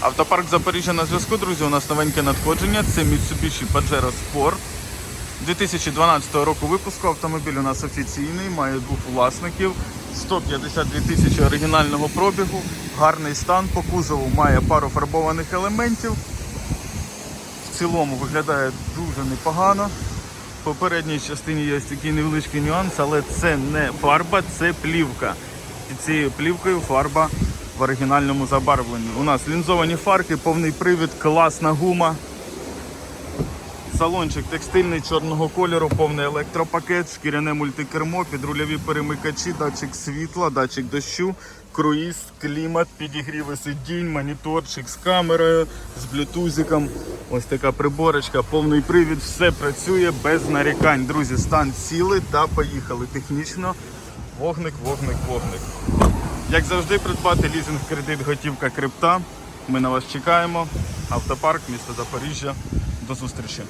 Автопарк Запоріжжя на зв'язку, друзі. У нас новеньке надходження. Це Mitsubishi Pajero Sport. 2012 року випуску автомобіль у нас офіційний, має двох власників, 152 тисячі оригінального пробігу, гарний стан по кузову має пару фарбованих елементів. В цілому виглядає дуже непогано. В попередній частині є такий невеличкий нюанс, але це не фарба, це плівка. Під цією плівкою фарба в оригінальному забарвленні. У нас лінзовані фарки, повний привід, класна гума. Салончик текстильний чорного кольору, повний електропакет, шкіряне мультикермо, підрульові перемикачі, датчик світла, датчик дощу, круїз, клімат, підігріви сидінь, моніторчик з камерою, з блютузиком. Ось така приборочка, повний привід, все працює без нарікань. Друзі, стан цілий та поїхали. Технічно. Вогник, вогник, вогник. Як завжди, придбати лізинг, кредит, готівка, крипта. Ми на вас чекаємо. Автопарк, місто Запоріжжя. До зустрічі.